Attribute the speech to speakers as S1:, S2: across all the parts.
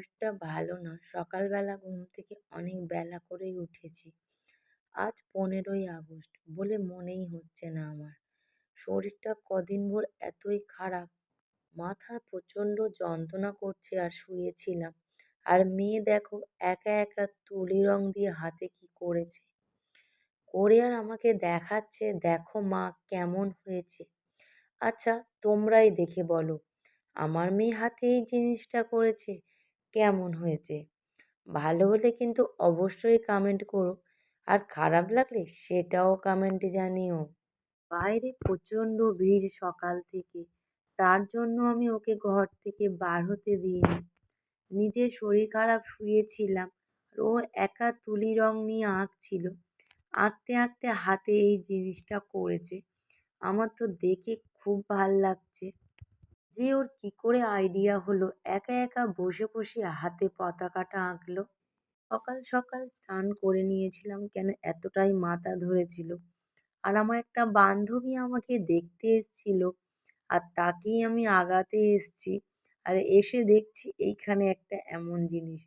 S1: অভ্যাসটা ভালো না। সকালবেলা ঘুম থেকে অনেক বেলা করেই উঠেছি। আজ পনেরোই আগস্ট বলে মনেই হচ্ছে না আমার। শরীরটা কদিন ভোর এতই খারাপ। মাথা প্রচণ্ড যন্ত্রণা করছে আর শুয়েছিলাম। আর মেয়ে দেখো, একা একা তুলি রং দিয়ে হাতে কি করেছে? করে আর আমাকে দেখাচ্ছে, দেখো মা কেমন হয়েছে। আচ্ছা তোমরাই দেখে বলো। আমার মেয়ে হাতে এই জিনিসটা করেছে? কেমন হয়েছে? ভালো হলে কিন্তু অবশ্যই কমেন্ট করো। আর খারাপ লাগলে সেটাও কমেন্টে জানিও। বাইরে প্রচণ্ড ভিড় সকাল থেকে। তার জন্য আমি ওকে ঘর থেকে বার হতে দিইনি। নিজের শরীর খারাপ শুয়েছিলাম। আর ও একা তুলি রং নিয়ে আঁকছিল। আঁকতে আঁকতে হাতে এই জিনিসটা করেছে। আমার তো দেখে খুব ভালো লাগছে। যে ওর কী করে আইডিয়া হলো? একা একা বসে বসে হাতে পতাকাটা আঁকলো। সকাল সকাল স্নান করে নিয়েছিলাম কেন এতটাই মাথা ধরেছিল। আর আমার একটা বান্ধবী আমাকে দেখতে এসেছিল আর তাকেই আমি আগাতে এসছি। আর এসে দেখছি এইখানে একটা এমন জিনিস।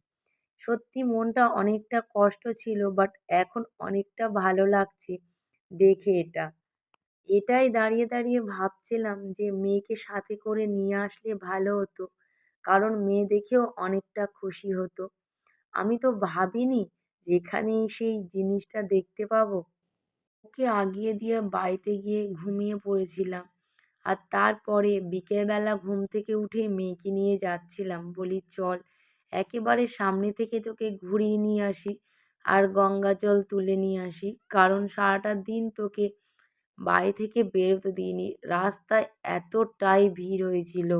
S1: সত্যি মনটা অনেকটা কষ্ট ছিল বাট এখন অনেকটা ভালো লাগছে দেখে এটা। এটাই দাঁড়িয়ে দাঁড়িয়ে ভাবছিলাম যে মেয়েকে সাথে করে নিয়ে আসলে ভালো হতো। কারণ মেয়ে দেখেও অনেকটা খুশি হতো। আমি তো ভাবিনি যেখানেই সেই জিনিসটা দেখতে পাবো। ওকে আগিয়ে দিয়ে বাড়িতে গিয়ে ঘুমিয়ে পড়েছিলাম। আর তারপরে বিকেলবেলা ঘুম থেকে উঠে মেয়েকে নিয়ে যাচ্ছিলাম। বলি, চল, একেবারে সামনে থেকে তোকে ঘুরিয়ে নিয়ে আসি আর গঙ্গা জল তুলে নিয়ে আসি। কারণ সারাটা দিন তোকে বাড়ি থেকে বেরোতে দিইনি। রাস্তায় এতটাই ভিড় হয়েছিল।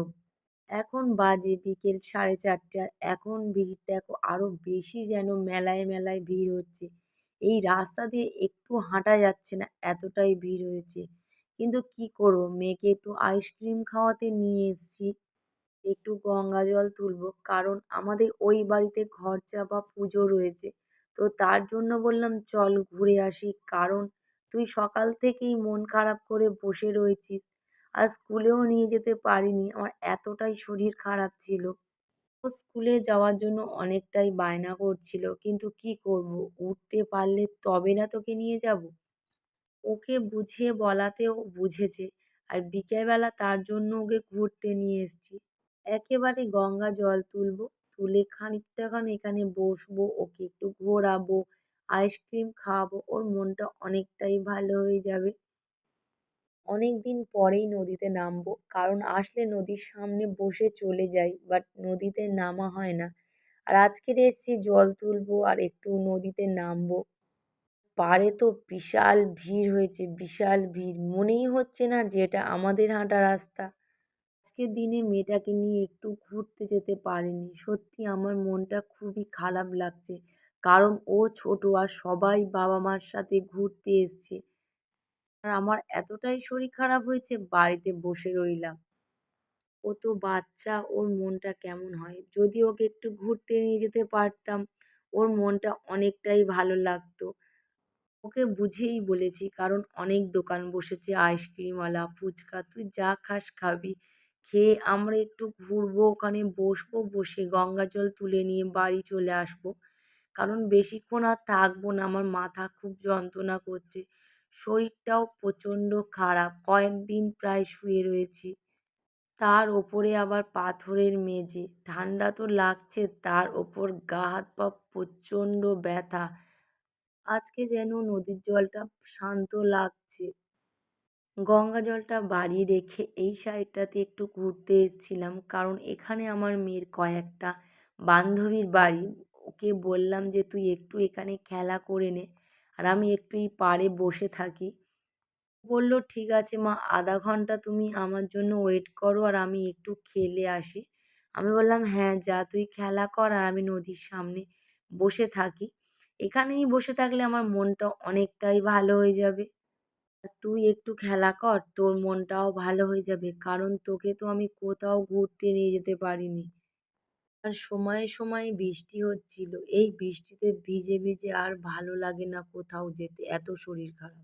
S1: এখন বাজে বিকেল সাড়ে চারটে এখন ভিড় দেখো আরও বেশি যেন মেলায় মেলায় ভিড় হচ্ছে। এই রাস্তা দিয়ে একটু হাঁটা যাচ্ছে না, এতটাই ভিড় হয়েছে। কিন্তু কি করব? মেয়েকে একটু আইসক্রিম খাওয়াতে নিয়ে এসেছি। একটু গঙ্গা জল তুলবো। কারণ আমাদের ওই বাড়িতে ঘর চাপা পুজো রয়েছে। তো তার জন্য বললাম, চল ঘুরে আসি। কারণ তুই সকাল থেকেই মন খারাপ করে বসে রয়েছিস। আর স্কুলেও নিয়ে যেতে পারিনি। আমার এতটাই শরীর খারাপ ছিল। ও স্কুলে যাওয়ার জন্য অনেকটাই বায়না করছিল। কিন্তু কি করব? উঠতে পারলে তবে না তোকে নিয়ে যাব? ওকে বুঝিয়ে বলাতেও বুঝেছে। আর বিকেলবেলা তার জন্য ওকে ঘুরতে নিয়ে এসেছি। একেবারে গঙ্গা জল তুলবো। তুলে খানিকটাখান এখানে বসবো, ওকে একটু ঘোরাবো। আইসক্রিম খাওয়াবো, ওর মনটা অনেকটাই ভালো হয়ে যাবে। অনেক দিন পরেই নদীতে নামবো, কারণ আসলে নদীর সামনে বসে চলে যাই বাট নদীতে নামা হয় না। আর আজকের এসছি, জল তুলবো আর একটু নদীতে নামবো। পাড়ে তো বিশাল ভিড় হয়েছে, বিশাল ভিড়। মনেই হচ্ছে না যে এটা আমাদের হাঁটা রাস্তা। আজকের দিনে মেয়েটাকে নিয়ে একটু ঘুরতে যেতে পারিনি। সত্যি আমার মনটা খুবই খারাপ লাগছে। কারণ ও ছোটো আর সবাই বাবা মার সাথে ঘুরতে এসছে। আর আমার এতটাই শরীর খারাপ হয়েছে, বাড়িতে বসে রইলাম। ও তো বাচ্চা, ওর মনটা কেমন হয়? যদি ওকে একটু ঘুরতে নিয়ে যেতে পারতাম, ওর মনটা অনেকটাই ভালো লাগতো। ওকে বুঝিয়েই বলেছি, কারণ অনেক দোকান বসেছে, আইসক্রিমওয়ালা, ফুচকা, তুই যা খাস খাবি। খেয়ে আমরা একটু ঘুরবো, ওখানে বসবো, বসে গঙ্গা জল তুলে নিয়ে বাড়ি চলে আসব। কারণ বেশিক্ষণ আর থাকব না, আমার মাথা খুব যন্ত্রণা করছে, শরীরটাও প্রচণ্ড খারাপ, কয়েকদিন প্রায় শুয়ে রয়েছি। তার ওপরে আবার পাথরের মেঝে, ঠান্ডা তো লাগছে, তার ওপর গা হাত পা প্রচণ্ড ব্যথা। আজকে যেন নদীর জলটা শান্ত লাগছে। গঙ্গা জলটা বাড়িয়ে রেখে এই সাইডটাতে একটু ঘুরতে এসেছিলাম, কারণ এখানে আমার মেয়ের কয়েকটা বান্ধবীর বাড়ি ওকে বললাম যে, তুই একটু এখানে খেলা করে নে। আর আমি একটু এই পাড়ে বসে থাকি। বলল, ঠিক আছে মা, আধা ঘণ্টা তুমি আমার জন্য ওয়েট করো আর আমি একটু খেলে আসি। আমি বললাম হ্যাঁ যা, তুই খেলা কর আর আমি নদীর সামনে বসে থাকি। এখানেই বসে থাকলে আমার মনটা অনেকটাই ভালো হয়ে যাবে। তুই একটু খেলা কর, তোর মনটাও ভালো হয়ে যাবে, কারণ তোকে তো আমি কোথাও ঘুরতে নিয়ে যেতে পারিনি। আর সময়ে সময়ে বৃষ্টি হচ্ছিল। এই বৃষ্টিতে ভিজে ভিজে আর ভালো লাগে না কোথাও যেতে। এত শরীর খারাপ।